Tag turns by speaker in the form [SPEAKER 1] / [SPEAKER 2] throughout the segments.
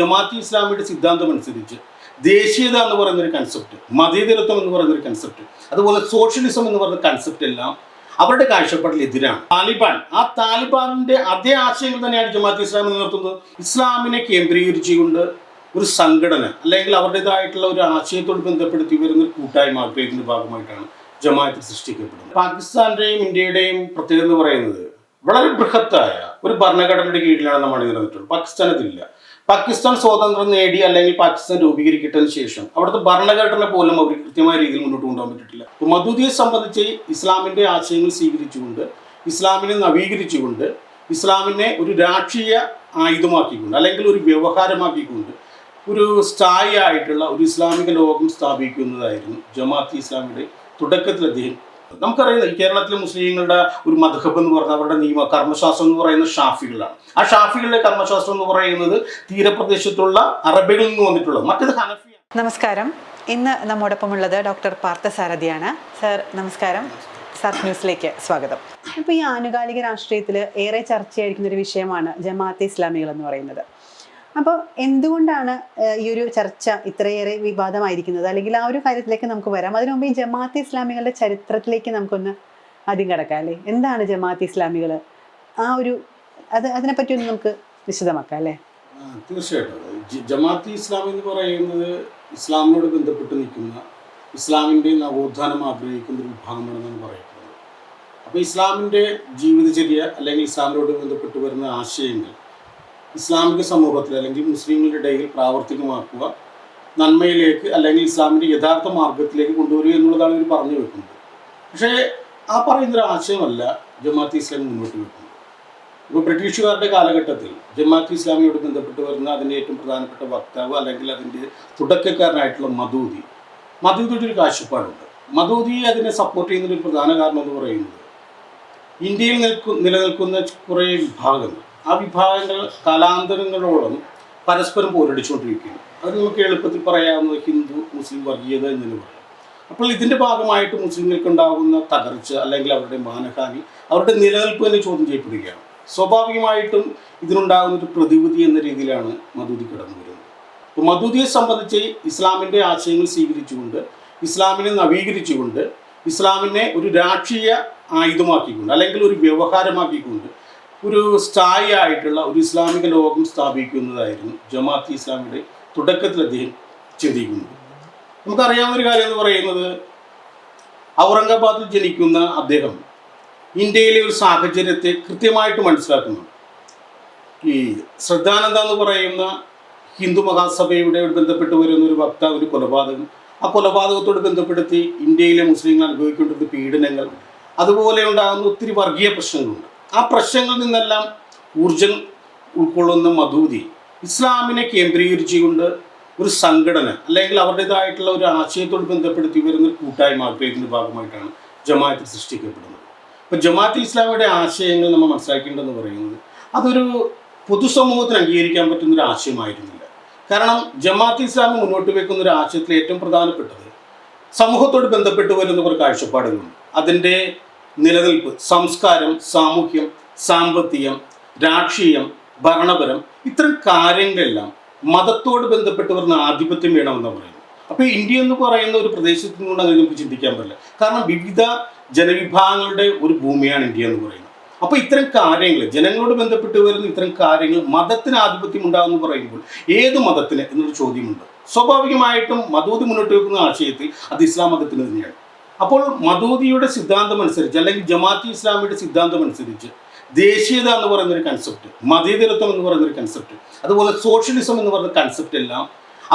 [SPEAKER 1] ജമാഅത്ത് ഇസ്ലാമിയുടെ സിദ്ധാന്തം അനുസരിച്ച് ദേശീയത എന്ന് പറയുന്ന ഒരു കൺസെപ്റ്റ് മതേതരത്വം എന്ന് പറയുന്ന ഒരു കൺസെപ്റ്റ് അതുപോലെ സോഷ്യലിസം എന്ന് പറയുന്ന കൺസെപ്റ്റ് എല്ലാം അവരുടെ കാഴ്ചപ്പാടിൽ എതിരാണ്. താലിബാൻ ആ താലിബാനിന്റെ അതേ ആശയങ്ങൾ തന്നെയാണ് ജമാഅത്ത് ഇസ്ലാം നിലനിർത്തുന്നത്. ഇസ്ലാമിനെ കേന്ദ്രീകരിച്ചുകൊണ്ട് ഒരു സംഘടന അല്ലെങ്കിൽ അവരുടേതായിട്ടുള്ള ഒരു ആശയത്തോട് ബന്ധപ്പെടുത്തി വരുന്ന ഒരു കൂട്ടായ്മ ആഗ്രഹിക്കുന്ന ഭാഗമായിട്ടാണ് ജമാഅത്ത് സൃഷ്ടിക്കപ്പെടുന്നത്. പാകിസ്ഥാന്റെയും ഇന്ത്യയുടെയും പ്രത്യേകത എന്ന് പറയുന്നത് വളരെ ബൃഹത്തായ ഒരു ഭരണഘടനയുടെ കീഴിലാണ് നമ്മൾ നിലനിർത്തുന്നത് പാകിസ്ഥാൻ അതില്ല പാകിസ്ഥാൻ സ്വാതന്ത്ര്യം നേടി അല്ലെങ്കിൽ പാകിസ്ഥാൻ രൂപീകരിക്കട്ടതിന് ശേഷം അവിടുത്തെ ഭരണഘടന പോലും അവർ കൃത്യമായ രീതിയിൽ മുന്നോട്ട് കൊണ്ടുപോകാൻ പറ്റിയിട്ടില്ല. മധുദിയെ സംബന്ധിച്ച് ഇസ്ലാമിന്റെ ആശയങ്ങൾ സ്വീകരിച്ചുകൊണ്ട് ഇസ്ലാമിനെ നവീകരിച്ചുകൊണ്ട് ഇസ്ലാമിനെ ഒരു രാഷ്ട്രീയ ആയുധമാക്കിക്കൊണ്ട് അല്ലെങ്കിൽ ഒരു വ്യവഹാരമാക്കിക്കൊണ്ട് ഒരു സ്ഥായി ആയിട്ടുള്ള ഒരു ഇസ്ലാമിക ലോകം സ്ഥാപിക്കുന്നതായിരുന്നു ജമാഅത്ത് ഇസ്ലാമിയുടെ തുടക്കത്തിൽ അദ്ദേഹം നമുക്കറിയാം കേരളത്തിലെ മുസ്ലിങ്ങളുടെ ഒരു മധുഹബ് എന്ന് പറഞ്ഞ അവരുടെ നിയമ കർമ്മശാസ്ത്രം എന്ന് പറയുന്നത് ഷാഫികളാണ് ആ ഷാഫികളുടെ കർമ്മശാസ്ത്രം എന്ന് പറയുന്നത് തീരപ്രദേശത്തുള്ള അറബികളിൽ നിന്ന് വന്നിട്ടുള്ളത്. മറ്റത് ഹനഫി
[SPEAKER 2] നമസ്കാരം. ഇന്ന് നമ്മോടൊപ്പം ഉള്ളത് ഡോക്ടർ പാർത്ഥസാരഥിയാണ്. സർ നമസ്കാരം. സാത്ത് ന്യൂസിലേക്ക് സ്വാഗതം. ഇപ്പോൾ ഈ ആനുകാലിക രാഷ്ട്രീയത്തിൽ ഏറെ ചർച്ചയായിരിക്കുന്ന ഒരു വിഷയമാണ് ജമാഅത്തെ ഇസ്ലാമികൾ എന്ന് പറയുന്നത്. അപ്പോൾ എന്തുകൊണ്ടാണ് ഈ ഒരു ചർച്ച ഇത്രയേറെ വിവാദമായിരിക്കുന്നത്? അല്ലെങ്കിൽ ആ ഒരു കാര്യത്തിലേക്ക് നമുക്ക് വരാം. അതിനു മുമ്പ് ഈ ജമാഅത്ത് ഇസ്ലാമികളുടെ ചരിത്രത്തിലേക്ക് നമുക്കൊന്ന് ആദ്യം കിടക്കാം അല്ലേ? എന്താണ് ജമാഅത്ത് ഇസ്ലാമികൾ ആ ഒരു അത് അതിനെപ്പറ്റി ഒന്ന് നമുക്ക് വിശദമാക്കാം അല്ലേ?
[SPEAKER 1] തീർച്ചയായിട്ടും. ജമാഅത്ത് ഇസ്ലാം എന്ന് പറയുന്നത് ഇസ്ലാമിനോട് ബന്ധപ്പെട്ട് നിൽക്കുന്ന ഇസ്ലാമിന്റെ നവോത്ഥാനം ആഗ്രഹിക്കുന്ന ഒരു വിഭാഗമാണെന്നാണ് പറയപ്പെടുന്നത്. അപ്പോൾ ഇസ്ലാമിന്റെ ജീവിതചര്യ അല്ലെങ്കിൽ ഇസ്ലാമിനോട് ബന്ധപ്പെട്ട് വരുന്ന ആശയങ്ങൾ ഇസ്ലാമിക സമൂഹത്തിൽ അല്ലെങ്കിൽ മുസ്ലിങ്ങളുടെ ഇടയിൽ പ്രാവർത്തികമാക്കുക നന്മയിലേക്ക് അല്ലെങ്കിൽ ഇസ്ലാമിന്റെ യഥാർത്ഥ മാർഗത്തിലേക്ക് കൊണ്ടുവരിക എന്നുള്ളതാണ് ഇവർ പറഞ്ഞു വെക്കുന്നത്. പക്ഷേ ആ പറയുന്നൊരു ആശയമല്ല ജമാഅത്ത് ഇസ്ലാം മുന്നോട്ട് വെക്കുന്നത്. ഇപ്പോൾ ബ്രിട്ടീഷുകാരുടെ കാലഘട്ടത്തിൽ ജമാഅത്ത് ഇസ്ലാമിയോട് ബന്ധപ്പെട്ട് വരുന്ന അതിന്റെ ഏറ്റവും പ്രധാനപ്പെട്ട വക്താവ് അല്ലെങ്കിൽ അതിന്റെ തുടക്കക്കാരനായിട്ടുള്ള മദൂദി. മദൂദിയുടെ ഒരു കാഴ്ചപ്പാടുണ്ട്. മദൂദി അതിനെ സപ്പോർട്ട് ചെയ്യുന്നതിന് ഒരു പ്രധാന കാരണം എന്ന് പറയുന്നത് ഇന്ത്യയിൽ നിൽക്കു നിലനിൽക്കുന്ന കുറേ വിഭാഗങ്ങൾ. ആ വിഭാഗങ്ങൾ കാലാന്തരങ്ങളോളം പരസ്പരം പോരടിച്ചുകൊണ്ടിരിക്കുകയാണ്. അത് നമുക്ക് എളുപ്പത്തിൽ പറയാവുന്നത് ഹിന്ദു മുസ്ലിം വർഗീയത എന്ന് തന്നെ പറയാം അപ്പോൾ ഇതിന്റെ ഭാഗമായിട്ട് മുസ്ലിങ്ങൾക്ക് ഉണ്ടാകുന്ന തകർച്ച അല്ലെങ്കിൽ അവരുടെ മാനഹാനി അവരുടെ നിലനിൽപ്പ് തന്നെ ചോദ്യം ചെയ്യപ്പെടുകയാണ്. സ്വാഭാവികമായിട്ടും ഇതിനുണ്ടാകുന്ന ഒരു പ്രതിവിധി എന്ന രീതിയിലാണ് മധുതി കടന്നു വരുന്നത്. അപ്പോൾ മധുതിയെ സംബന്ധിച്ച് ഇസ്ലാമിന്റെ ആശയങ്ങൾ സ്വീകരിച്ചുകൊണ്ട് ഇസ്ലാമിനെ നവീകരിച്ചുകൊണ്ട് ഇസ്ലാമിനെ ഒരു രാഷ്ട്രീയ ആയുധമാക്കിക്കൊണ്ട് അല്ലെങ്കിൽ ഒരു വ്യവഹാരമാക്കിക്കൊണ്ട് ഒരു സ്ഥായി ആയിട്ടുള്ള ഒരു ഇസ്ലാമിക ലോകം സ്ഥാപിക്കുന്നതായിരുന്നു ജമാഅത്ത് ഇസ്ലാമിയുടെ തുടക്കത്തിൽ അദ്ദേഹം ചിന്തിക്കുന്നത്. നമുക്കറിയാവുന്ന ഒരു കാര്യം എന്ന് പറയുന്നത് ഔറംഗാബാദിൽ ജനിക്കുന്ന അദ്ദേഹം ഇന്ത്യയിലെ ഒരു സാഹചര്യത്തെ കൃത്യമായിട്ട് മനസ്സിലാക്കുന്നു. ഈ ശ്രദ്ധാനന്ദ എന്ന് പറയുന്ന ഹിന്ദു മഹാസഭയുടെ ബന്ധപ്പെട്ട് വരുന്ന ഒരു വക്താവ് ഒരു കൊലപാതകം ആ കൊലപാതകത്തോട് ബന്ധപ്പെടുത്തി ഇന്ത്യയിലെ മുസ്ലിങ്ങൾ അനുഭവിക്കേണ്ടുന്ന പീഡനങ്ങൾ അതുപോലെ ഉണ്ടാകുന്ന ഒത്തിരി വർഗീയ പ്രശ്നങ്ങളുണ്ട്. ആ പ്രശ്നങ്ങളിൽ നിന്നെല്ലാം ഊർജം ഉൾക്കൊള്ളുന്ന മധൂതി ഇസ്ലാമിനെ കേന്ദ്രീകരിച്ചുകൊണ്ട് ഒരു സംഘടന അല്ലെങ്കിൽ അവരുടേതായിട്ടുള്ള ഒരു ആശയത്തോട് ബന്ധപ്പെടുത്തി വരുന്ന ഒരു കൂട്ടായ്മ അദ്ദേഹത്തിന്റെ ഭാഗമായിട്ടാണ് ജമാഅത്ത് സൃഷ്ടിക്കപ്പെടുന്നത്. അപ്പോൾ ജമാഅത്ത് ഇസ്ലാമിയുടെ ആശയങ്ങൾ നമ്മൾ മനസ്സിലാക്കേണ്ടതെന്ന് പറയുന്നത് അതൊരു പൊതുസമൂഹത്തിന് അംഗീകരിക്കാൻ പറ്റുന്ന ഒരു ആശയമായിരുന്നില്ല. കാരണം ജമാഅത്ത് ഇസ്ലാമി മുന്നോട്ട് വെക്കുന്ന ഒരു ആശയത്തിൽ ഏറ്റവും പ്രധാനപ്പെട്ടത് സമൂഹത്തോട് ബന്ധപ്പെട്ട് വരുന്ന കുറേ കാഴ്ചപ്പാടുകളുണ്ട്. അതിന്റെ നിലനിൽപ്പ് സംസ്കാരം സാമൂഹ്യം സാമ്പത്തികം രാഷ്ട്രീയം ഭരണപരം ഇത്തരം കാര്യങ്ങളെല്ലാം മതത്തോട് ബന്ധപ്പെട്ട് വരുന്ന ആധിപത്യം വേണമെന്ന് പറയുന്നത്. അപ്പോൾ ഇന്ത്യ എന്ന് പറയുന്ന ഒരു പ്രദേശത്ത് നിന്നുകൊണ്ട് അങ്ങനെ നമുക്ക് ചിന്തിക്കാൻ പറ്റില്ല. കാരണം വിവിധ ജനവിഭാഗങ്ങളുടെ ഒരു ഭൂമിയാണ് ഇന്ത്യ എന്ന് പറയുന്നത്. അപ്പോൾ ഇത്തരം കാര്യങ്ങൾ ജനങ്ങളോട് ബന്ധപ്പെട്ട് വരുന്ന ഇത്തരം കാര്യങ്ങൾ മതത്തിന് ആധിപത്യം ഉണ്ടാകുന്നു പറയുമ്പോൾ ഏത് മതത്തിന് എന്നൊരു ചോദ്യമുണ്ട്. സ്വാഭാവികമായിട്ടും മതോതി മുന്നോട്ട് വെക്കുന്ന ആശയത്തിൽ അത് ഇസ്ലാം മതത്തിന് തന്നെയാണ്. അപ്പോൾ മദൂദിയുടെ സിദ്ധാന്തം അനുസരിച്ച് അല്ലെങ്കിൽ ജമാഅത്ത് ഇസ്ലാമിയുടെ സിദ്ധാന്തം അനുസരിച്ച് ദേശീയത എന്ന് പറയുന്ന ഒരു കൺസെപ്റ്റ് മതേതരത്വം എന്ന് പറയുന്ന ഒരു കൺസെപ്റ്റ് അതുപോലെ സോഷ്യലിസം എന്ന് പറയുന്ന കൺസെപ്റ്റ് എല്ലാം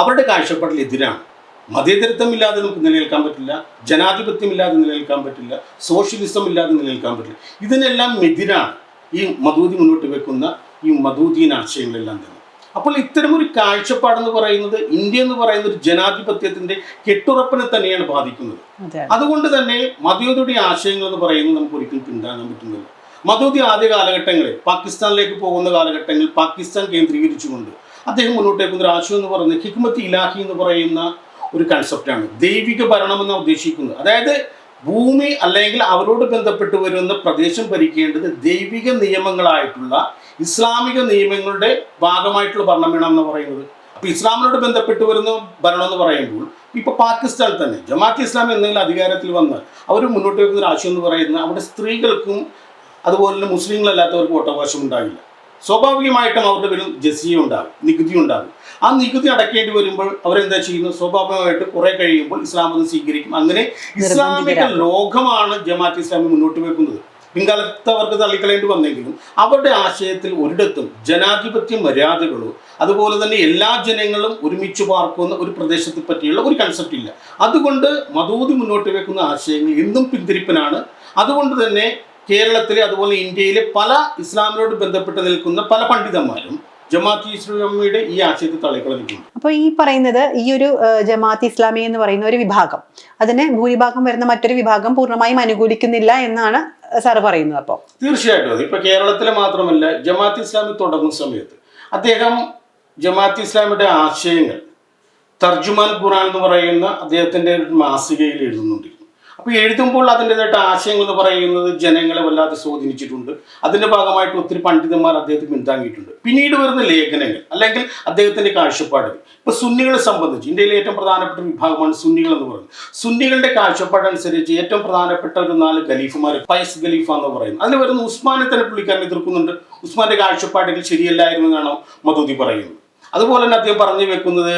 [SPEAKER 1] അവരുടെ കാഴ്ചപ്പാടിൽ എതിരാണ്. മതേതരത്വം ഇല്ലാതെ നമുക്ക് നിലനിൽക്കാൻ പറ്റില്ല ജനാധിപത്യം ഇല്ലാതെ നിലനിൽക്കാൻ പറ്റില്ല സോഷ്യലിസം ഇല്ലാതെ നിലനിൽക്കാൻ പറ്റില്ല. ഇതിനെല്ലാം എതിരാണ് ഈ മധൂതി മുന്നോട്ട് വെക്കുന്ന ഈ മധൂതിയൻ ആശയങ്ങളെല്ലാം തന്നെ. അപ്പോൾ ഇത്തരമൊരു കാഴ്ചപ്പാടെന്ന് പറയുന്നത് ഇന്ത്യ എന്ന് പറയുന്ന ഒരു ജനാധിപത്യത്തിന്റെ കെട്ടുറപ്പിനെ തന്നെയാണ് ബാധിക്കുന്നത്. അതുകൊണ്ട് തന്നെ മതയോധിയുടെ ആശയങ്ങൾ എന്ന് പറയുന്നത് നമുക്ക് ഒരിക്കലും പിന്താങ്ങാൻ പറ്റുന്നില്ല. മധുതി ആദ്യ കാലഘട്ടങ്ങളിൽ പാകിസ്ഥാനിലേക്ക് പോകുന്ന കാലഘട്ടങ്ങളിൽ പാകിസ്ഥാൻ കേന്ദ്രീകരിച്ചുകൊണ്ട് അദ്ദേഹം മുന്നോട്ട് വെക്കുന്ന ഒരു ആശയം എന്ന് പറയുന്നത് ഹിക്മത്ത് ഇലാഹി എന്ന് പറയുന്ന ഒരു കൺസെപ്റ്റാണ് ദൈവിക ഭരണം എന്നാണ് ഉദ്ദേശിക്കുന്നത്. അതായത് ഭൂമി അല്ലെങ്കിൽ അവരോട് ബന്ധപ്പെട്ട് വരുന്ന പ്രദേശം ഭരിക്കേണ്ടത് ദൈവിക നിയമങ്ങളായിട്ടുള്ള ഇസ്ലാമിക നിയമങ്ങളുടെ ഭാഗമായിട്ടുള്ള ഭരണം വേണം എന്ന് പറയുന്നത്. ഇപ്പൊ ഇസ്ലാമിനോട് ബന്ധപ്പെട്ട് വരുന്ന ഭരണം എന്ന് പറയുമ്പോൾ ഇപ്പൊ പാകിസ്ഥാൻ തന്നെ ജമാഅത്ത് ഇസ്ലാം എന്തെങ്കിലും അധികാരത്തിൽ വന്ന് അവർ മുന്നോട്ട് വെക്കുന്ന ഒരു ആശയം എന്ന് പറയുന്നത് അവിടെ സ്ത്രീകൾക്കും അതുപോലെ തന്നെ മുസ്ലിങ്ങളല്ലാത്തവർക്ക് വോട്ടവകാശം ഉണ്ടാകില്ല സ്വാഭാവികമായിട്ടും അവരുടെ പേരിൽ ജസിയ ഉണ്ടാകും നികുതി ഉണ്ടാകും. ആ നികുതി അടക്കേണ്ടി വരുമ്പോൾ അവരെന്താ ചെയ്യുന്നത്? സ്വാഭാവികമായിട്ട് കുറെ കഴിയുമ്പോൾ ഇസ്ലാം അത് സ്വീകരിക്കും. അങ്ങനെ ഇസ്ലാമിക ലോകമാണ് ജമാഅത്ത് ഇസ്ലാമി മുന്നോട്ട് വെക്കുന്നത്. പിൻകാലത്ത് അവർക്ക് തള്ളിക്കളയേണ്ടി വന്നെങ്കിലും അവരുടെ ആശയത്തിൽ ഒരിടത്തും ജനാധിപത്യ മര്യാദകളോ അതുപോലെ തന്നെ എല്ലാ ജനങ്ങളും ഒരുമിച്ച് പാർക്കുന്ന ഒരു പ്രദേശത്തെ പറ്റിയുള്ള ഒരു കൺസെപ്റ്റ് ഇല്ല. അതുകൊണ്ട് മതൂതി മുന്നോട്ട് വെക്കുന്ന ആശയങ്ങൾ എന്നും പിന്തിരിപ്പനാണ്. അതുകൊണ്ട് തന്നെ കേരളത്തിലെ അതുപോലെ ഇന്ത്യയിലെ പല ഇസ്ലാമിനോട് ബന്ധപ്പെട്ട് നിൽക്കുന്ന പല പണ്ഡിതന്മാരും ജമാഅത്ത് ഇസ്ലാമിയുടെ ഈ ആശയത്തെ തള്ളിക്കളഞ്ഞിട്ടുണ്ട്.
[SPEAKER 2] അപ്പോൾ ഈ പറയുന്നത് ഈ ഒരു ജമാഅത്ത് ഇസ്ലാമി എന്ന് പറയുന്ന ഒരു വിഭാഗം. അതിനെ ഭൂരിഭാഗം വരുന്ന മറ്റൊരു വിഭാഗം പൂർണമായും അനുകൂലിക്കുന്നില്ല എന്നാണ് സാർ പറയുന്നത് അപ്പോൾ
[SPEAKER 1] തീർച്ചയായിട്ടും ഇപ്പൊ കേരളത്തിലെ മാത്രമല്ല ജമാഅത്ത് ഇസ്ലാമി തുടങ്ങുന്ന സമയത്ത് അദ്ദേഹം ജമാഅത്ത് ഇസ്ലാമിയുടെ ആശയങ്ങൾ തർജുമാൻ ഖുറാൻ എന്ന് പറയുന്ന അദ്ദേഹത്തിന്റെ ഒരു മാസികയിൽ എഴുതുന്നുണ്ട്. അപ്പൊ എഴുതുമ്പോൾ അതിന്റെതായിട്ട് ആശയങ്ങൾ എന്ന് പറയുന്നത് ജനങ്ങളെ വല്ലാതെ സ്വാധീനിച്ചിട്ടുണ്ട്. അതിന്റെ ഭാഗമായിട്ട് ഒത്തിരി പണ്ഡിതന്മാർ അദ്ദേഹത്തെ പിന്താങ്ങിയിട്ടുണ്ട്. പിന്നീട് വരുന്ന ലേഖനങ്ങൾ അല്ലെങ്കിൽ അദ്ദേഹത്തിന്റെ കാഴ്ചപ്പാടുകൾ. ഇപ്പൊ സുന്നികളെ സംബന്ധിച്ച് ഇന്ത്യയിലെ ഏറ്റവും പ്രധാനപ്പെട്ട വിഭാഗമാണ് സുന്നികൾ എന്ന് പറയുന്നത്. സുന്നികളുടെ കാഴ്ചപ്പാടനുസരിച്ച് ഏറ്റവും പ്രധാനപ്പെട്ട ഒരു നാല് ഖലീഫുമാർ ഫൈസ് ഖലീഫ എന്ന് പറയുന്നത്. അതിൽ വരുന്ന ഉസ്മാനെ തന്നെ പുള്ളിക്കാരൻ എതിർക്കുന്നുണ്ട്. ഉസ്മാന്റെ കാഴ്ചപ്പാടുകൾ ശരിയല്ലായിരുന്നു എന്നാണ് മധുതി പറയുന്നത്. അതുപോലെ തന്നെ അദ്ദേഹം പറഞ്ഞു വെക്കുന്നത്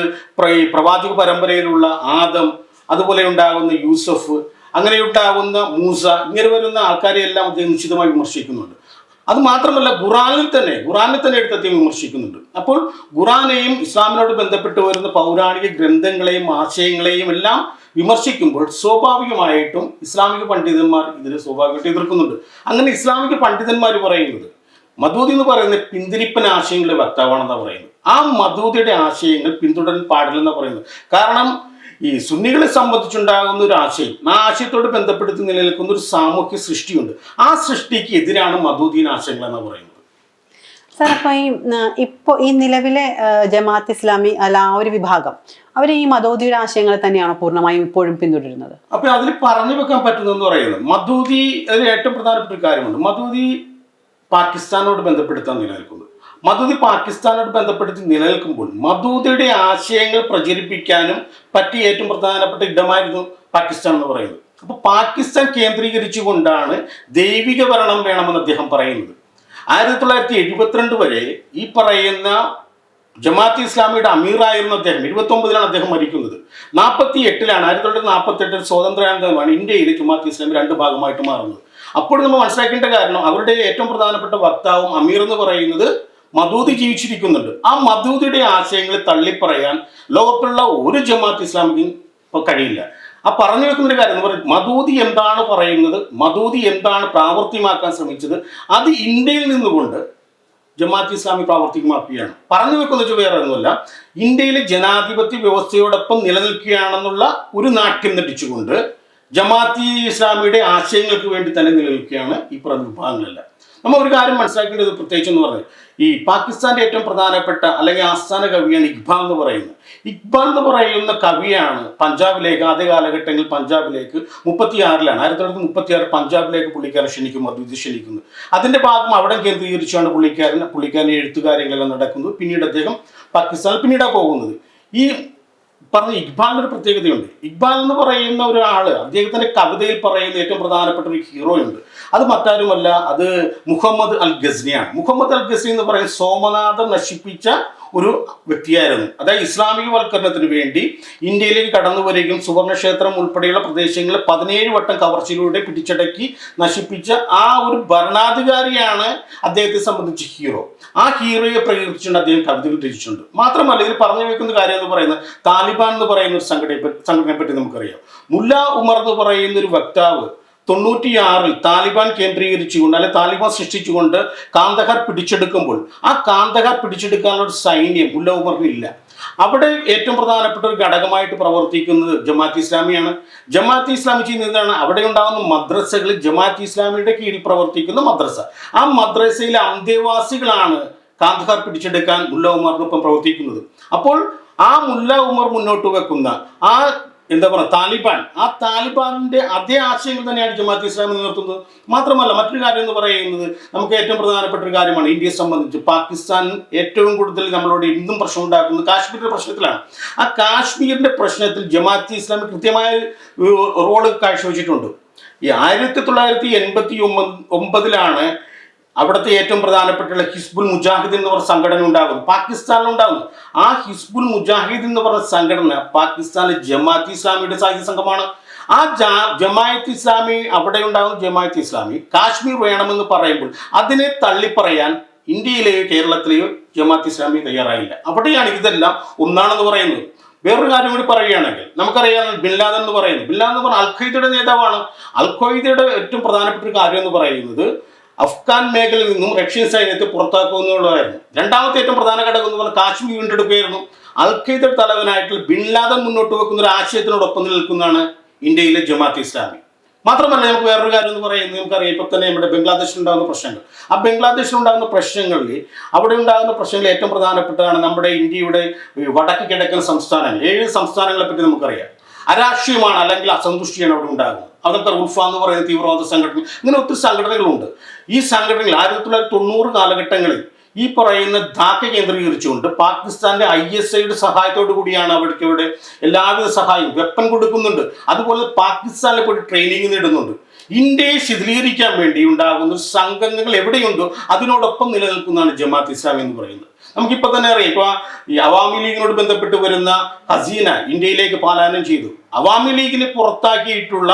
[SPEAKER 1] പ്രവാചക പരമ്പരയിലുള്ള ആദം അതുപോലെ ഉണ്ടാകുന്ന യൂസഫ് അങ്ങനെ ഉണ്ടാകുന്ന മൂസ ഇങ്ങനെ വരുന്ന ആൾക്കാരെ എല്ലാം അദ്ദേഹം നിശ്ചിതമായി വിമർശിക്കുന്നുണ്ട്. അത് മാത്രമല്ല ഖുറാനിൽ തന്നെ ഖുറാനിൽ തന്നെ എടുത്ത് അദ്ദേഹം വിമർശിക്കുന്നുണ്ട്. അപ്പോൾ ഖുറാനെയും ഇസ്ലാമിനോട് ബന്ധപ്പെട്ട് വരുന്ന പൗരാണിക ഗ്രന്ഥങ്ങളെയും ആശയങ്ങളെയും എല്ലാം വിമർശിക്കുമ്പോൾ സ്വാഭാവികമായിട്ടും ഇസ്ലാമിക പണ്ഡിതന്മാർ ഇതിനെ സ്വാഭാവികമായിട്ട് എതിർക്കുന്നുണ്ട്. അങ്ങനെ ഇസ്ലാമിക പണ്ഡിതന്മാർ പറയുന്നത് മധൂതി എന്ന് പറയുന്ന പിന്തിരിപ്പൻ ആശയങ്ങളുടെ വക്താവാണെന്നാണ് പറയുന്നത്. ആ മധൂതിയുടെ ആശയങ്ങൾ പിന്തുടരാൻ പാടില്ലെന്നാണ് പറയുന്നത്. കാരണം ഈ സുന്നികളെ സംബന്ധിച്ചുണ്ടാകുന്ന ഒരു ആശയം ആ ആശയത്തോട് ബന്ധപ്പെടുത്തി നിലനിൽക്കുന്ന ഒരു സാമൂഹ്യ സൃഷ്ടിയുണ്ട്. ആ സൃഷ്ടിക്ക് എതിരാണ് മധുദീൻ ആശയങ്ങൾ എന്ന് പറയുന്നത്.
[SPEAKER 2] സാർ അപ്പോൾ ഈ ഇപ്പോൾ ഈ നിലവിലെ ജമാഅത്ത് ഇസ്ലാമി അല്ല ആ ഒരു വിഭാഗം അവർ ഈ മതോദിയുടെ ആശയങ്ങളെ തന്നെയാണ് പൂർണമായും ഇപ്പോഴും പിന്തുടരുന്നത്?
[SPEAKER 1] അപ്പൊ അതിൽ പറഞ്ഞു വെക്കാൻ പറ്റുന്നതെന്ന് പറയുന്നത് മധൂതി അതിൽ ഏറ്റവും പ്രധാനപ്പെട്ട ഒരു കാര്യമുണ്ട്. മധൂതി പാകിസ്ഥാനോട് ബന്ധപ്പെടുത്താൻ നിലനിൽക്കുന്നത് മധൂതി പാകിസ്ഥാനോട് ബന്ധപ്പെടുത്തി നിലനിൽക്കുമ്പോൾ മധൂതിയുടെ ആശയങ്ങൾ പ്രചരിപ്പിക്കാനും പറ്റിയ ഏറ്റവും പ്രധാനപ്പെട്ട ഇടമായിരുന്നു പാകിസ്ഥാൻ എന്ന് പറയുന്നത്. അപ്പൊ പാകിസ്ഥാൻ കേന്ദ്രീകരിച്ചുകൊണ്ടാണ് ദൈവിക ഭരണം വേണമെന്ന് അദ്ദേഹം പറയുന്നത്. ആയിരത്തി തൊള്ളായിരത്തി എഴുപത്തിരണ്ട് വരെ ഈ പറയുന്ന ജമാഅത്ത് ഇസ്ലാമിയുടെ അമീറായിരുന്നു അദ്ദേഹം. ഇരുപത്തി ഒമ്പതിലാണ് അദ്ദേഹം മരിക്കുന്നത്. നാൽപ്പത്തി എട്ടിലാണ് ആയിരത്തി തൊള്ളായിരത്തി നാൽപ്പത്തി എട്ടിൽ സ്വാതന്ത്ര്യാനന്തരമാണ് ഇന്ത്യയിൽ ജമാഅത്ത് ഇസ്ലാമി രണ്ട് ഭാഗമായിട്ട് മാറുന്നത്. അപ്പോൾ നമ്മൾ മനസ്സിലാക്കേണ്ട കാരണം അവരുടെ ഏറ്റവും പ്രധാനപ്പെട്ട വക്താവും അമീർ എന്ന് പറയുന്നത് മധൂതി ജീവിച്ചിരിക്കുന്നുണ്ട്. ആ മധൂതിയുടെ ആശയങ്ങളെ തള്ളിപ്പറയാൻ ലോകത്തുള്ള ഒരു ജമാഅത്ത് ഇസ്ലാമിക്കും ഇപ്പോൾ കഴിയില്ല. ആ പറഞ്ഞു വെക്കുന്ന ഒരു കാര്യം എന്ന് പറയുന്നത് മധൂതി എന്താണ് പറയുന്നത്? മധൂതി എന്താണ് പ്രാവർത്തികമാക്കാൻ ശ്രമിച്ചത്? അത് ഇന്ത്യയിൽ നിന്നുകൊണ്ട് ജമാഅത്ത് ഇസ്ലാമി പ്രാവർത്തികമാക്കുകയാണ് പറഞ്ഞു വെക്കുന്ന വെച്ചാൽ വേറെ ഒന്നുമല്ല. ഇന്ത്യയിലെ ജനാധിപത്യ വ്യവസ്ഥയോടൊപ്പം നിലനിൽക്കുകയാണെന്നുള്ള ഒരു നാട്യം നടിച്ചുകൊണ്ട് ജമാഅത്തി ഇസ്ലാമിയുടെ ആശയങ്ങൾക്ക് വേണ്ടി തന്നെ നിലനിൽക്കുകയാണ് ഈ പറഞ്ഞ വിഭാഗങ്ങളെല്ലാം. നമ്മൾ ഒരു കാര്യം മനസ്സിലാക്കേണ്ടത് പ്രത്യേകിച്ച് എന്ന് പറഞ്ഞാൽ ഈ പാകിസ്ഥാന്റെ ഏറ്റവും പ്രധാനപ്പെട്ട അല്ലെങ്കിൽ ആസ്ഥാന കവിയാണ് ഇക്ബാൽ എന്ന് പറയുന്നത്. ഇക്ബാൽ എന്ന് പറയുന്ന കവിയാണ് പഞ്ചാബിലേക്ക് ആദ്യ കാലഘട്ടങ്ങളിൽ പഞ്ചാബിലേക്ക് മുപ്പത്തിയാറിലാണ്. ആയിരത്തി തൊള്ളായിരത്തി മുപ്പത്തിയാറ് പഞ്ചാബിലേക്ക് പുള്ളിക്കാരൻ ക്ഷണിക്കും വിധി ക്ഷണിക്കുന്നത് അതിന്റെ ഭാഗം അവിടെ കേന്ദ്രീകരിച്ചാണ് പുള്ളിക്കാരൻ പുള്ളിക്കാരൻ എഴുത്തുകാര്യങ്ങളെല്ലാം നടക്കുന്നത്. പിന്നീട് അദ്ദേഹം പാകിസ്ഥാനിൽ പിന്നീടാണ് പോകുന്നത്. ഈ പറഞ്ഞ ഇക്ബാലിന് ഒരു പ്രത്യേകതയുണ്ട്. ഇക്ബാൽ എന്ന് പറയുന്ന ഒരാൾ അദ്ദേഹത്തിന്റെ കവിതയിൽ പറയുന്ന ഏറ്റവും പ്രധാനപ്പെട്ട ഒരു ഹീറോ ഉണ്ട്. അത് മറ്റാരുമല്ല അത് മുഹമ്മദ് അൽ ഗസ്നിയാണ് മുഹമ്മദ് അൽ ഗസ്നി എന്ന് പറയുന്ന സോമനാഥം നശിപ്പിച്ച ഒരു വ്യക്തിയായിരുന്നു. അതായത് ഇസ്ലാമികവൽക്കരണത്തിന് വേണ്ടി ഇന്ത്യയിലേക്ക് കടന്നു വരികയും സുവർണക്ഷേത്രം ഉൾപ്പെടെയുള്ള പ്രദേശങ്ങളിൽ പതിനേഴ് വട്ടം കവർച്ചയിലൂടെ പിടിച്ചടക്കി നശിപ്പിച്ച ആ ഒരു ഭരണാധികാരിയാണ് അദ്ദേഹത്തെ സംബന്ധിച്ച് ഹീറോ ആ ഹീറോയെ പ്രകീർത്തിച്ചുകൊണ്ട് അദ്ദേഹം കവിതകൾ രചിച്ചിട്ടുണ്ട്. മാത്രമല്ല ഇതിൽ പറഞ്ഞു വെക്കുന്ന കാര്യം എന്ന് പറയുന്നത് താലിബാൻ എന്ന് പറയുന്ന ഒരു സംഘടനയെ സംഘടനയെ പറ്റി നമുക്കറിയാം. മുല്ല ഉമർ എന്ന് പറയുന്ന ഒരു വക്താവ് തൊണ്ണൂറ്റിയാറിൽ താലിബാൻ കേന്ദ്രീകരിച്ചുകൊണ്ട് അല്ലെ താലിബാൻ സൃഷ്ടിച്ചുകൊണ്ട് കാന്തഹാർ പിടിച്ചെടുക്കുമ്പോൾ ആ കാന്തഹാർ പിടിച്ചെടുക്കാനുള്ള ഒരു സൈന്യം മുല്ല ഉമറിനില്ല അവിടെ ഏറ്റവും പ്രധാനപ്പെട്ട ഒരു ഘടകമായിട്ട് പ്രവർത്തിക്കുന്നത് ജമാഅത്ത് ഇസ്ലാമിയാണ്. ജമാഅത്ത് ഇസ്ലാമി ചെയ്യുന്നതാണ് അവിടെ ഉണ്ടാകുന്ന മദ്രസകളിൽ ജമാഅത്ത് ഇസ്ലാമിയുടെ കീഴിൽ പ്രവർത്തിക്കുന്ന മദ്രസ. ആ മദ്രസയിലെ അന്തേവാസികളാണ് കാന്തഹാർ പിടിച്ചെടുക്കാൻ മുല്ല ഉമറിനൊപ്പം പ്രവർത്തിക്കുന്നത്. അപ്പോൾ ആ മുല്ല ഉമർ മുന്നോട്ട് വെക്കുന്ന ആ എന്താ പറയുക താലിബാൻ. ആ താലിബാനിന്റെ അതേ ആശയങ്ങൾ തന്നെയാണ് ജമാഅത്ത് ഇസ്ലാമി നിലനിർത്തുന്നത്. മാത്രമല്ല മറ്റൊരു കാര്യം എന്ന് പറയുന്നത് നമുക്ക് ഏറ്റവും പ്രധാനപ്പെട്ട ഒരു കാര്യമാണ് ഇന്ത്യയെ സംബന്ധിച്ച്. പാകിസ്ഥാൻ ഏറ്റവും കൂടുതൽ നമ്മളോട് ഇന്നും പ്രശ്നം ഉണ്ടാക്കുന്നത് കാശ്മീരിന്റെ പ്രശ്നത്തിലാണ്. ആ കാശ്മീരിന്റെ പ്രശ്നത്തിൽ ജമാഅത്ത് ഇസ്ലാമി കൃത്യമായ റോൾ കാഴ്ചവെച്ചിട്ടുണ്ട്. ഈ ആയിരത്തി തൊള്ളായിരത്തി എൺപത്തി ഒമ്പ ഒമ്പതിലാണ് അവിടുത്തെ ഏറ്റവും പ്രധാനപ്പെട്ടുള്ള ഹിസ്ബുൽ മുജാഹിദ് എന്ന് പറഞ്ഞ സംഘടന ഉണ്ടാകുന്നു. പാകിസ്ഥാനിൽ ഉണ്ടാകുന്നു. ആ ഹിസ്ബുൽ മുജാഹിദ് എന്ന് പറഞ്ഞ സംഘടന പാകിസ്ഥാനിലെ ജമാഅത്ത് ഇസ്ലാമിയുടെ സാഹിത്യ സംഘമാണ്. ആ ജാ ജമായത്ത് ഇസ്ലാമി അവിടെ ഉണ്ടാകുന്ന ജമായത്ത് ഇസ്ലാമി. കാശ്മീർ വേണമെന്ന് പറയുമ്പോൾ അതിനെ തള്ളിപ്പറയാൻ ഇന്ത്യയിലെയോ കേരളത്തിലെയോ ജമാഅത്ത് ഇസ്ലാമി തയ്യാറായില്ല. അവിടെയാണ് ഇതെല്ലാം ഒന്നാണെന്ന് പറയുന്നത്. വേറൊരു കാര്യം കൂടി പറയുകയാണെങ്കിൽ നമുക്കറിയാം ബിൻ ലാദൻ എന്ന് പറയുന്നത് ബിൻ ലാദൻ എന്ന് പറഞ്ഞാൽ അൽ ഖയ്ദയുടെ നേതാവാണ്. അൽ ഖയ്ദയുടെ ഏറ്റവും പ്രധാനപ്പെട്ട ഒരു കാര്യം എന്ന് പറയുന്നത് അഫ്ഗാൻ മേഖലയിൽ നിന്നും റഷ്യൻ സൈന്യത്തെ പുറത്താക്കുമെന്നുള്ളതായിരുന്നു രണ്ടാമത്തെ ഏറ്റവും പ്രധാന ഘടകം എന്ന് പറഞ്ഞാൽ കാശ്മീർ വീണ്ടെടുക്കുകയായിരുന്നു അൽ ഖൈദ തലവനായിട്ടുള്ള ബിൻ ലാദൻ മുന്നോട്ട് വെക്കുന്ന ഒരു ആശയത്തിനോടൊപ്പം നിൽക്കുന്നതാണ് ഇന്ത്യയിലെ ജമാഅത്ത് ഇസ്ലാമി. മാത്രമല്ല നമുക്ക് വേറൊരു കാര്യം എന്ന് പറയുന്നത് നമുക്കറിയാം ഇപ്പൊ തന്നെ നമ്മുടെ ബംഗ്ലാദേശിൽ ഉണ്ടാകുന്ന പ്രശ്നങ്ങൾ. ആ ബംഗ്ലാദേശിൽ ഉണ്ടാകുന്ന പ്രശ്നങ്ങളിൽ അവിടെ ഉണ്ടാകുന്ന പ്രശ്നങ്ങൾ ഏറ്റവും പ്രധാനപ്പെട്ടതാണ് നമ്മുടെ ഇന്ത്യയുടെ വടക്ക് കിഴക്കൻ സംസ്ഥാനങ്ങൾ. ഏഴ് സംസ്ഥാനങ്ങളെ പറ്റി നമുക്കറിയാം. അരാഷ്ട്രീയമാണ് അല്ലെങ്കിൽ അസന്തുഷ്ടിയാണ് അവിടെ ഉണ്ടാകുന്നത്. അതൊക്കെ ഉൾഫ എന്ന് പറയുന്ന തീവ്രവാദ സംഘടന ഇങ്ങനെ ഒത്തിരി സംഘടനകളുണ്ട്. ഈ സംഘടനകൾ ആയിരത്തി തൊള്ളായിരത്തി തൊണ്ണൂറ് കാലഘട്ടങ്ങളിൽ ഈ പറയുന്ന ധാക്ക കേന്ദ്രീകരിച്ചുകൊണ്ട് പാകിസ്ഥാന്റെ ഐ എസ് ഐയുടെ സഹായത്തോടു കൂടിയാണ് അവർക്ക് ഇവിടെ എല്ലാവിധ സഹായവും വെപ്പൻ കൊടുക്കുന്നുണ്ട്. അതുപോലെ പാകിസ്ഥാനിൽ പോയി ട്രെയിനിങ് നേടുന്നുണ്ട്. ഇന്ത്യയെ ശിഥിലീകരിക്കാൻ വേണ്ടി ഉണ്ടാകുന്ന സംഘങ്ങൾ എവിടെയുണ്ടോ അതിനോടൊപ്പം നിലനിൽക്കുന്നതാണ് ജമാഅത്ത് ഇസ്ലാം എന്ന് പറയുന്നത്. നമുക്കിപ്പോൾ തന്നെ അറിയാം. ഇപ്പൊ ഈ അവാമി ലീഗിനോട് ബന്ധപ്പെട്ട് വരുന്ന ഹസീന ഇന്ത്യയിലേക്ക് പാലായനം ചെയ്തു. അവാമി ലീഗിനെ പുറത്താക്കിയിട്ടുള്ള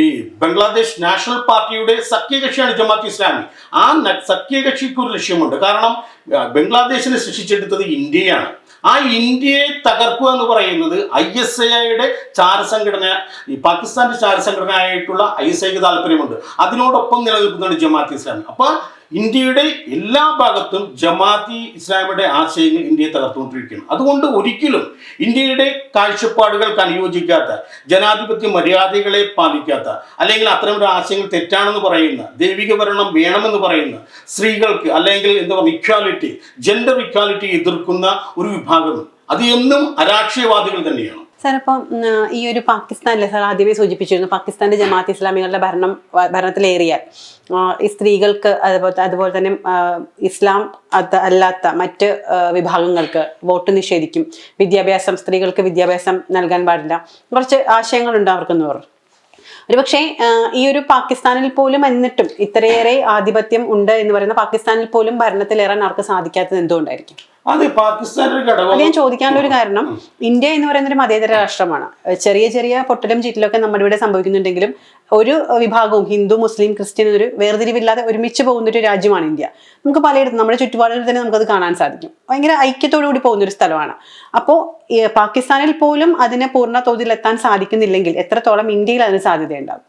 [SPEAKER 1] ഈ ബംഗ്ലാദേശ് നാഷണൽ പാർട്ടിയുടെ സഖ്യകക്ഷിയാണ് ജമാഅത്ത് ഇസ്ലാമി. ആ സഖ്യകക്ഷിക്ക് ഒരു ലക്ഷ്യമുണ്ട്. കാരണം ബംഗ്ലാദേശിനെ സൃഷ്ടിച്ചെടുത്തത് ഇന്ത്യയാണ്. ആ ഇന്ത്യയെ തകർക്കുക എന്ന് പറയുന്നത് ഐ എസ് ഐയുടെ ചാരസംഘടന ഈ പാകിസ്ഥാന്റെ ചാരസംഘടനയായിട്ടുള്ള ഐ എസ് ഐക്ക് താല്പര്യമുണ്ട്. അതിനോടൊപ്പം നിലനിൽക്കുന്നതാണ് ജമാഅത്ത് ഇസ്ലാമി. അപ്പൊ ഇന്ത്യയുടെ എല്ലാ ഭാഗത്തും ജമാഅത്തി ഇസ്ലാമിയുടെ ആശയങ്ങൾ ഇന്ത്യയെ തകർത്തുകൊണ്ടിരിക്കുകയാണ് അതുകൊണ്ട് ഒരിക്കലും ഇന്ത്യയുടെ കാഴ്ചപ്പാടുകൾക്ക് അനുയോജിക്കാത്ത ജനാധിപത്യ മര്യാദകളെ പാലിക്കാത്ത അല്ലെങ്കിൽ അത്തരം ഒരു ആശയങ്ങൾ തെറ്റാണെന്ന് പറയുന്ന ദൈവിക ഭരണം വേണമെന്ന് പറയുന്ന സ്ത്രീകൾക്ക് അല്ലെങ്കിൽ എന്താ പറയുക ഇക്വാലിറ്റി ജെൻഡർ ഇക്വാലിറ്റി എതിർക്കുന്ന ഒരു വിഭാഗം. അത് എന്നും അരാഷ്ട്രീയവാദികൾ തന്നെയാണ്.
[SPEAKER 2] സാർ അപ്പം ഈ ഒരു പാകിസ്ഥാനിലെ സാർ ആദ്യമേ സൂചിപ്പിച്ചിരുന്നു പാകിസ്ഥാന്റെ ജമാഅത്ത് ഇസ്ലാമികളുടെ ഭരണം ഭരണത്തിലേറിയാൽ ഈ സ്ത്രീകൾക്ക് അതുപോലെ അതുപോലെ തന്നെ ഇസ്ലാം അത് അല്ലാത്ത മറ്റ് വിഭാഗങ്ങൾക്ക് വോട്ട് നിഷേധിക്കും. വിദ്യാഭ്യാസം സ്ത്രീകൾക്ക് വിദ്യാഭ്യാസം നൽകാൻ പാടില്ല. കുറച്ച് ആശയങ്ങളുണ്ട് അവർക്കെന്ന് പറഞ്ഞു ഒരുപക്ഷെ പക്ഷേ ഈ ഒരു പാകിസ്ഥാനിൽ പോലും എന്നിട്ടും ഇത്രയേറെ ആധിപത്യം ഉണ്ട് എന്ന് പറയുന്ന പാകിസ്ഥാനിൽ പോലും ഭരണത്തിലേറാൻ അവർക്ക് സാധിക്കാത്തത് എന്തുകൊണ്ടായിരിക്കും?
[SPEAKER 1] അത്
[SPEAKER 2] പാകിസ്ഥാനൊരു
[SPEAKER 1] ഘടകം.
[SPEAKER 2] ഞാൻ ചോദിക്കാനുള്ള ഒരു കാരണം ഇന്ത്യ എന്ന് പറയുന്ന ഒരു മതേതര രാഷ്ട്രമാണ്. ചെറിയ ചെറിയ പൊട്ടലും ചീറ്റലൊക്കെ നമ്മുടെ ഇവിടെ സംഭവിക്കുന്നുണ്ടെങ്കിലും ഒരു വിഭാഗവും ഹിന്ദു മുസ്ലിം ക്രിസ്ത്യൻ ഒരു വേർതിരിവില്ലാതെ ഒരുമിച്ച് പോകുന്ന ഒരു രാജ്യമാണ് ഇന്ത്യ. നമുക്ക് പലയിടത്തും നമ്മുടെ ചുറ്റുപാടുകളിൽ തന്നെ നമുക്കത് കാണാൻ സാധിക്കും. ഭയങ്കര ഐക്യത്തോടു കൂടി പോകുന്ന ഒരു സ്ഥലമാണ് അപ്പോൾ പാകിസ്ഥാനിൽ പോലും അതിനെ പൂർണ തോതിൽ എത്താൻ സാധിക്കുന്നില്ലെങ്കിൽ എത്രത്തോളം ഇന്ത്യയിൽ അതിന് സാധ്യതയുണ്ടാകും?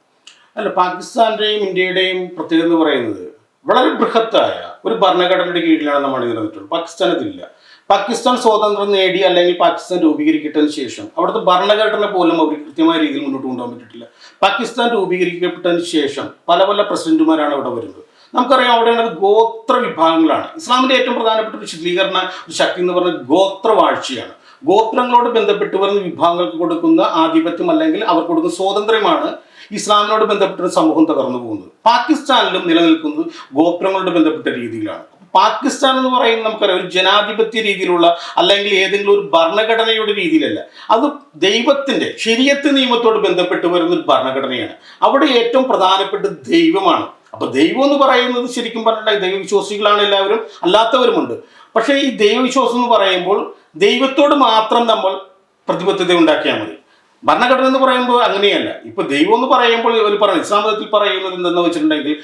[SPEAKER 1] അല്ല പാകിസ്ഥാന്റെയും ഇന്ത്യയുടെയും പ്രത്യേകത എന്ന് പറയുന്നത് വളരെ ബൃഹത്തായ ഒരു ഭരണഘടനയുടെ കീഴിലാണ് നമ്മൾ നിലനിന്നിട്ടുള്ളത് പാകിസ്ഥാൻ അതില്ല പാകിസ്ഥാൻ സ്വാതന്ത്ര്യം നേടി അല്ലെങ്കിൽ പാകിസ്ഥാൻ രൂപീകരിക്കപ്പെട്ടതിന് ശേഷം അവിടുത്തെ ഭരണഘടന പോലും അവർ കൃത്യമായ രീതിയിൽ മുന്നോട്ട് കൊണ്ടുപോകാൻ പറ്റിയിട്ടില്ല. പാകിസ്ഥാൻ രൂപീകരിക്കപ്പെട്ടതിന് ശേഷം പല പല പ്രസിഡന്റുമാരാണ് അവിടെ വരുന്നത്. നമുക്കറിയാം അവിടെ ഉള്ളത് ഗോത്ര വിഭാഗങ്ങളാണ്. ഇസ്ലാമിന്റെ ഏറ്റവും പ്രധാനപ്പെട്ട ഒരു ശുദ്ധീകരണ ശക്തി എന്ന് പറഞ്ഞ ഗോത്രവാഴ്ചയാണ്. ഗോത്രങ്ങളോട് ബന്ധപ്പെട്ട് വരുന്ന വിഭാഗങ്ങൾക്ക് കൊടുക്കുന്ന ആധിപത്യം അല്ലെങ്കിൽ അവർ കൊടുക്കുന്ന സ്വാതന്ത്ര്യമാണ് ഇസ്ലാമിനോട് ബന്ധപ്പെട്ട സമൂഹം തകർന്നു പോകുന്നത്. പാകിസ്ഥാനിലും നിലനിൽക്കുന്നത് ഗോത്രങ്ങളോട് ബന്ധപ്പെട്ട രീതിയിലാണ്. പാകിസ്ഥാൻ എന്ന് പറയുന്നത് നമുക്കറിയാം ഒരു ജനാധിപത്യ രീതിയിലുള്ള അല്ലെങ്കിൽ ഏതെങ്കിലും ഒരു ഭരണഘടനയുടെ രീതിയിലല്ല. അത് ദൈവത്തിന്റെ ശരിയത്ത് നിയമത്തോട് ബന്ധപ്പെട്ട് വരുന്ന ഒരു ഭരണഘടനയാണ്. അവിടെ ഏറ്റവും പ്രധാനപ്പെട്ട ദൈവമാണ്. അപ്പൊ ദൈവം എന്ന് പറയുന്നത് ശരിക്കും പറഞ്ഞിട്ടുണ്ടെങ്കിൽ ദൈവവിശ്വാസികളാണ് എല്ലാവരും അല്ലാത്തവരുമുണ്ട്. പക്ഷേ ഈ ദൈവവിശ്വാസം എന്ന് പറയുമ്പോൾ ദൈവത്തോട് മാത്രം നമ്മൾ പ്രതിബദ്ധത ഉണ്ടാക്കിയാൽ മതി. ഭരണഘടന എന്ന് പറയുമ്പോൾ അങ്ങനെയല്ല. ഇപ്പൊ ദൈവം എന്ന് പറയുമ്പോൾ ഒരു പറയുന്നത് ഇസ്ലാം മതത്തിൽ പറയുന്നത് എന്തെന്ന് വെച്ചിട്ടുണ്ടെങ്കിൽ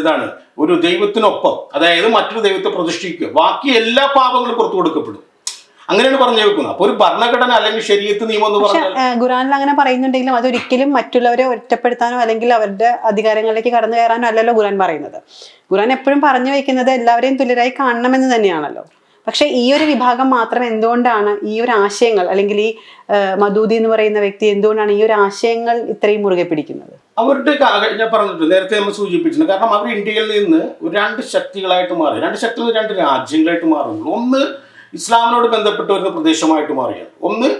[SPEAKER 1] ഇതാണ്. ഒരു ദൈവത്തിനൊപ്പം അതായത് മറ്റൊരു ദൈവത്തെ പ്രതിഷ്ഠിക്കുക. ബാക്കി എല്ലാ പാപങ്ങളും പുറത്തു കൊടുക്കപ്പെടും. അങ്ങനെയാണ് പറഞ്ഞു വെക്കുന്നത് അപ്പൊ ഒരു ഭരണഘടന അല്ലെങ്കിൽ ശരീരത്ത് നിയമം എന്ന് പറഞ്ഞാൽ
[SPEAKER 2] ഖുറാനിൽ അങ്ങനെ പറയുന്നുണ്ടെങ്കിലും അതൊരിക്കലും മറ്റുള്ളവരെ ഒറ്റപ്പെടുത്താനോ അല്ലെങ്കിൽ അവരുടെ അധികാരങ്ങളിലേക്ക് കടന്നു കയറാനോ അല്ലല്ലോ ഖുറാൻ പറയുന്നത്. ഖുറാൻ എപ്പോഴും പറഞ്ഞു വെക്കുന്നത് എല്ലാവരെയും തുല്യരായി കാണണമെന്ന് തന്നെയാണല്ലോ. പക്ഷെ ഈ ഒരു വിഭാഗം മാത്രം എന്തുകൊണ്ടാണ് ഈ ഒരു ആശയങ്ങൾ അല്ലെങ്കിൽ ഈ മധൂതി എന്ന് പറയുന്ന വ്യക്തി എന്തുകൊണ്ടാണ് ഈ ഒരു ആശയങ്ങൾ ഇത്രയും മുറുകെ പിടിക്കുന്നത്?
[SPEAKER 1] അവരുടെ ഞാൻ പറഞ്ഞിട്ടുണ്ട് നേരത്തെ നമ്മൾ സൂചിപ്പിച്ചിട്ടുണ്ട് കാരണം അവർ ഇന്ത്യയിൽ നിന്ന് രണ്ട് ശക്തികളായിട്ട് മാറി. രണ്ട് ശക്തികൾ രണ്ട് രാജ്യങ്ങളായിട്ട് മാറുന്നു ഒന്ന് ഇസ്ലാമിനോട് ബന്ധപ്പെട്ട് വരുന്ന പ്രദേശമായിട്ട് മാറിയാണ്. ഒന്ന്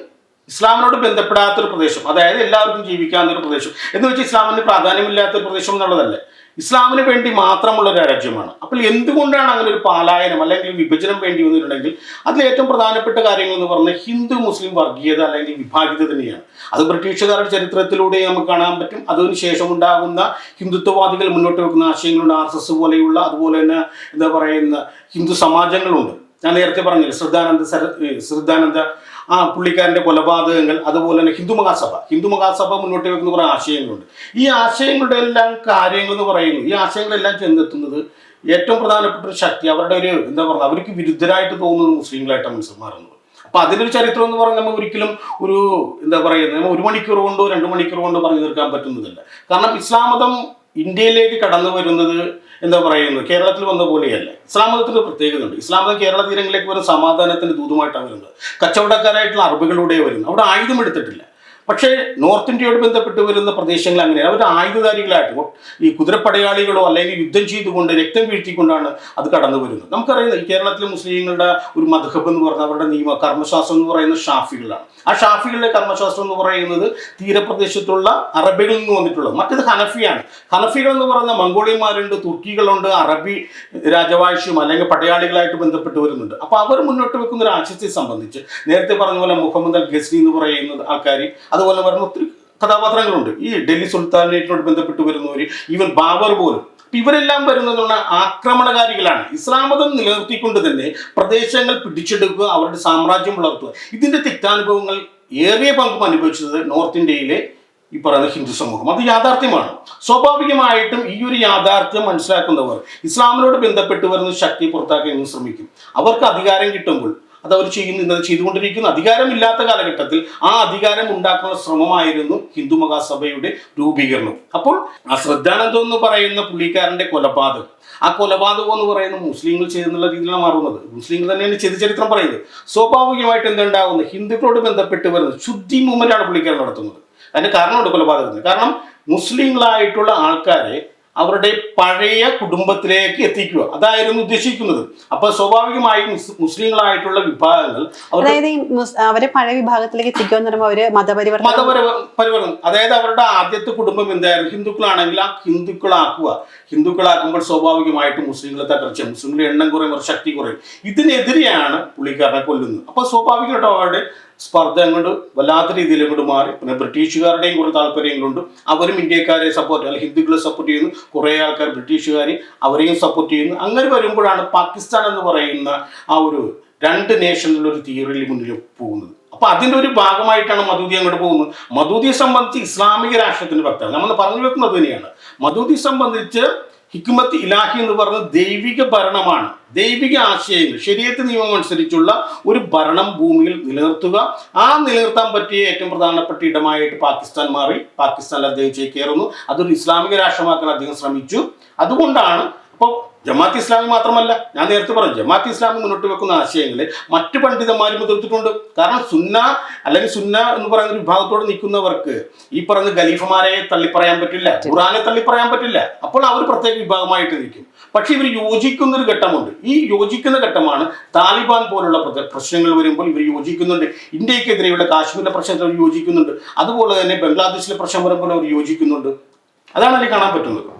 [SPEAKER 1] ഇസ്ലാമിനോട് ബന്ധപ്പെടാത്തൊരു പ്രദേശം അതായത് എല്ലാവർക്കും ജീവിക്കാവുന്ന ഒരു പ്രദേശം. എന്ന് വെച്ചാൽ ഇസ്ലാമിന് പ്രാധാന്യമില്ലാത്ത പ്രദേശം എന്നുള്ളതല്ല. ഇസ്ലാമിന് വേണ്ടി മാത്രമുള്ള ഒരു രാജ്യമാണ്. അപ്പോൾ എന്തുകൊണ്ടാണ് അങ്ങനെ ഒരു പാലായനം അല്ലെങ്കിൽ വിഭജനം വേണ്ടി വന്നിട്ടുണ്ടെങ്കിൽ അതിൽ ഏറ്റവും പ്രധാനപ്പെട്ട കാര്യങ്ങൾ എന്ന് പറഞ്ഞാൽ ഹിന്ദു മുസ്ലിം വർഗീയത അല്ലെങ്കിൽ വിഭാഗീയത തന്നെയാണ്. അത് ബ്രിട്ടീഷുകാരുടെ ചരിത്രത്തിലൂടെ നമുക്ക് കാണാൻ പറ്റും. അതിന് ശേഷം ഉണ്ടാകുന്ന ഹിന്ദുത്വവാദികൾ മുന്നോട്ട് വെക്കുന്ന ആശയങ്ങളുണ്ട്. ആർ എസ് എസ് പോലെയുള്ള അതുപോലെ തന്നെ എന്താ പറയുന്ന ഹിന്ദു സമാജങ്ങളുണ്ട്. ഞാൻ നേരത്തെ പറഞ്ഞില്ല ശ്രദ്ധാനന്ദ ശ്രദ്ധാനന്ദ ആ പുള്ളിക്കാരന്റെ കൊലപാതകങ്ങൾ അതുപോലെ തന്നെ ഹിന്ദു മഹാസഭ. ഹിന്ദു മഹാസഭ മുന്നോട്ട് വെക്കുന്ന കുറേ ആശയങ്ങളുണ്ട്. ഈ ആശയങ്ങളുടെ എല്ലാം കാര്യങ്ങൾ എന്ന് പറയുന്നു. ഈ ആശയങ്ങളെല്ലാം ചെന്നെത്തുന്നത് ഏറ്റവും പ്രധാനപ്പെട്ട ശക്തി അവരുടെ ഒരു എന്താ പറയുക അവർക്ക് വിരുദ്ധരായിട്ട് തോന്നുന്നത് മുസ്ലിങ്ങളായിട്ടാണ് മനസ്സിലാറുന്നത് അപ്പൊ അതിനൊരു ചരിത്രം എന്ന് പറഞ്ഞാൽ നമ്മൾ ഒരിക്കലും ഒരു എന്താ പറയുക നമ്മൾ ഒരു മണിക്കൂർ കൊണ്ടോ രണ്ട് മണിക്കൂർ കൊണ്ടോ പറഞ്ഞു തീർക്കാൻ പറ്റുന്നതല്ല. കാരണം ഇസ്ലാം മതം ഇന്ത്യയിലേക്ക് കടന്നു വരുന്നത് എന്താ പറയുന്നു കേരളത്തിൽ വന്ന പോലെയല്ല. ഇസ്ലാം മതത്തിന്റെ പ്രത്യേകത ഉണ്ട് ഇസ്ലാം മതം കേരള തീരങ്ങളിലേക്ക് വരുന്ന സമാധാനത്തിന്റെ ദൂതുമായിട്ടാണ് വരുന്നത്. കച്ചവടക്കാരായിട്ടുള്ള അറബികളിലൂടെ വരുന്നത്. അവിടെ ആയുധം എടുത്തിട്ടില്ല. പക്ഷേ നോർത്ത് ഇന്ത്യയോട് ബന്ധപ്പെട്ട് വരുന്ന പ്രദേശങ്ങൾ അങ്ങനെയാണ്. അവർ ആയുധധാരികളായിട്ട് ഈ കുതിരപ്പടയാളികളോ അല്ലെങ്കിൽ യുദ്ധം ചെയ്തുകൊണ്ട് രക്തം വീഴ്ത്തിക്കൊണ്ടാണ് അത് കടന്നു വരുന്നത്. നമുക്കറിയാം ഈ കേരളത്തിലെ മുസ്ലിങ്ങളുടെ ഒരു മധുഹബ് എന്ന് പറഞ്ഞാൽ അവരുടെ നിയമ കർമ്മശാസ്ത്രം എന്ന് പറയുന്നത് ഷാഫികളാണ്. ആ ഷാഫികളുടെ കർമ്മശാസ്ത്രം എന്ന് പറയുന്നത് തീരപ്രദേശത്തുള്ള അറബികളിൽ നിന്ന് വന്നിട്ടുള്ളത്. മറ്റത് ഹനഫിയാണ്. ഹനഫികൾ എന്ന് പറയുന്ന മംഗോളിയന്മാരുണ്ട് തുർക്കികളുണ്ട് അറബി രാജവാഴ്ചയും അല്ലെങ്കിൽ പടയാളികളായിട്ട് ബന്ധപ്പെട്ട് വരുന്നുണ്ട്. അപ്പോൾ അവർ മുന്നോട്ട് വെക്കുന്ന ഒരു ആശയത്തെ സംബന്ധിച്ച് നേരത്തെ പറഞ്ഞ പോലെ മുഹമ്മദ് അൽ ഗസ്നി എന്ന് പറയുന്ന ആൾക്കാർ അതുപോലെ വരുന്ന ഒത്തിരി കഥാപാത്രങ്ങളുണ്ട്. ഈ ഡൽഹി സുൽത്താനേറ്റിനോട് ബന്ധപ്പെട്ട് വരുന്നവർ ഈവൻ ബാബർ പോലും. ഇവരെല്ലാം വരുന്നത് ആക്രമണകാരികളാണ്. ഇസ്ലാമതം നിലനിർത്തിക്കൊണ്ട് തന്നെ പ്രദേശങ്ങൾ പിടിച്ചെടുക്കുക അവരുടെ സാമ്രാജ്യം വളർത്തുക. ഇതിന്റെ തെറ്റാനുഭവങ്ങൾ ഏറിയ പങ്കും അനുഭവിച്ചത് നോർത്ത് ഇന്ത്യയിലെ ഈ പറയുന്ന ഹിന്ദു സമൂഹം. അത് യാഥാർത്ഥ്യമാണ്. സ്വാഭാവികമായിട്ടും ഈ ഒരു യാഥാർത്ഥ്യം മനസ്സിലാക്കുന്നവർ ഇസ്ലാമിനോട് ബന്ധപ്പെട്ട് വരുന്ന ശക്തി പുറത്താക്കാൻ ശ്രമിക്കും. അവർക്ക് അധികാരം കിട്ടുമ്പോൾ അത് അവർ ചെയ്യുന്നു ചെയ്തുകൊണ്ടിരിക്കുന്ന അധികാരമില്ലാത്ത കാലഘട്ടത്തിൽ ആ അധികാരം ഉണ്ടാക്കുന്ന ശ്രമമായിരുന്നു ഹിന്ദു മഹാസഭയുടെ രൂപീകരണം. അപ്പോൾ ആ ശ്രദ്ധാനന്ദം എന്ന് പറയുന്ന പുള്ളിക്കാരന്റെ കൊലപാതകം. ആ കൊലപാതകം എന്ന് പറയുന്നത് മുസ്ലിങ്ങൾ ചെയ്യുന്നുള്ള രീതിയിലാണ് മാറുന്നത്. മുസ്ലിങ്ങൾ തന്നെയാണ് ചെയ്ത ചരിത്രം പറയുന്നത്. സ്വാഭാവികമായിട്ട് എന്തുണ്ടാകുന്നത് ഹിന്ദുക്കളോട് ബന്ധപ്പെട്ട് വരുന്നത് ശുദ്ധി മൂവ്മെന്റാണ് പുള്ളിക്കാരൻ നടത്തുന്നത്. അതിന് കാരണമുണ്ട് കൊലപാതകത്തിന്. കാരണം മുസ്ലിങ്ങളായിട്ടുള്ള ആൾക്കാരെ അവരുടെ പഴയ കുടുംബത്തിലേക്ക് എത്തിക്കുക. അതായിരുന്നു ഉദ്ദേശിക്കുന്നത്. അപ്പൊ സ്വാഭാവികമായും മുസ്- മുസ്ലിങ്ങളായിട്ടുള്ള വിഭാഗങ്ങൾ
[SPEAKER 2] അതായത് അവരെ പഴയ വിഭാഗത്തിലേക്ക് എത്തിക്കുക എന്ന് പറയുമ്പോൾ അവർ മതപരിവർത്തനം
[SPEAKER 1] മതപര പരിവർത്തനം. അതായത് അവരുടെ ആദ്യത്തെ കുടുംബം എന്തായിരുന്നു? ഹിന്ദുക്കളാണെങ്കിൽ ആ ഹിന്ദുക്കളാക്കുക. ഹിന്ദുക്കളാക്കുമ്പോൾ സ്വാഭാവികമായിട്ടും മുസ്ലിങ്ങളെ തകർച്ച മുസ്ലിങ്ങളുടെ എണ്ണം കുറയും ശക്തി കുറയും. ഇതിനെതിരെയാണ് പുള്ളിക്കാരനെ കൊല്ലുന്നത്. അപ്പൊ സ്വാഭാവികമായിട്ടും അവരുടെ സ്പർദ്ധ അങ്ങോട്ട് വല്ലാത്ത രീതിയിൽ അങ്ങോട്ട് മാറി. പിന്നെ ബ്രിട്ടീഷുകാരുടെയും കുറേ താല്പര്യങ്ങളുണ്ട്. അവരും ഇന്ത്യക്കാരെ സപ്പോർട്ട് അല്ലെങ്കിൽ ഹിന്ദുക്കളെ സപ്പോർട്ട് ചെയ്യുന്നു. കുറേ ആൾക്കാർ ബ്രിട്ടീഷുകാർ അവരെയും സപ്പോർട്ട് ചെയ്യുന്നു. അങ്ങനെ വരുമ്പോഴാണ് പാകിസ്ഥാൻ എന്ന് പറയുന്ന ആ ഒരു രണ്ട് നേഷനിലുള്ള ഒരു തിയറിയിൽ മുന്നിൽ പോകുന്നത്. അപ്പൊ അതിന്റെ ഒരു ഭാഗമായിട്ടാണ് മദൂദി അങ്ങോട്ട് പോകുന്നത്. മധുതിയെ സംബന്ധിച്ച് ഇസ്ലാമിക രാഷ്ട്രത്തിന്റെ ഭക്തർ നമ്മൾ പറഞ്ഞു വെക്കുന്നത് തന്നെയാണ് മദൂദി സംബന്ധിച്ച് ഹിക്കുമത്ത് ഇലാഹി എന്ന് പറയുന്നത് ദൈവിക ഭരണമാണ്. ദൈവിക ആശയങ്ങൾ ശരീരത്തെ നിയമം അനുസരിച്ചുള്ള ഒരു ഭരണം ഭൂമിയിൽ നിലനിർത്തുക. ആ നിലനിർത്താൻ പറ്റിയ ഏറ്റവും പ്രധാനപ്പെട്ട ഇടമായിട്ട് പാകിസ്ഥാൻ മാറി. പാകിസ്ഥാനിൽ അദ്ദേഹം ചേക്കേറുന്നു അതൊരു ഇസ്ലാമിക രാഷ്ട്രമാക്കാൻ അദ്ദേഹം ശ്രമിച്ചു. അതുകൊണ്ടാണ് അപ്പോൾ ജമാഅത്ത് ഇസ്ലാമി മാത്രമല്ല ഞാൻ നേരത്തെ പറഞ്ഞു ജമാഅത്ത് ഇസ്ലാമി മുന്നോട്ട് വെക്കുന്ന ആശയങ്ങളെ മറ്റ് പണ്ഡിതന്മാരും എതിർത്തിട്ടുണ്ട്. കാരണം സുന്ന അല്ലെങ്കിൽ സുന്ന എന്ന് പറയുന്ന ഒരു വിഭാഗത്തോട് നിൽക്കുന്നവർക്ക് ഈ പറയുന്ന ഖലീഫമാരെ തള്ളിപ്പറയാൻ പറ്റില്ല ഖുറാനെ തള്ളിപ്പറയാൻ പറ്റില്ല. അപ്പോൾ അവർ പ്രത്യേക വിഭാഗമായിട്ട് നിൽക്കും. പക്ഷേ ഇവർ യോജിക്കുന്ന ഒരു ഘട്ടമുണ്ട്. ഈ യോജിക്കുന്ന ഘട്ടമാണ് താലിബാൻ പോലുള്ള പ്രശ്നങ്ങൾ വരുമ്പോൾ ഇവർ യോജിക്കുന്നുണ്ട്. ഇന്ത്യക്കെതിരെയുള്ള കാശ്മീരിലെ പ്രശ്നത്തിൽ അവർ യോജിക്കുന്നുണ്ട്. അതുപോലെ തന്നെ ബംഗ്ലാദേശിലെ പ്രശ്നം വരുമ്പോൾ അവർ യോജിക്കുന്നുണ്ട്. അതാണ് അതിൽ കാണാൻ പറ്റുന്നത്.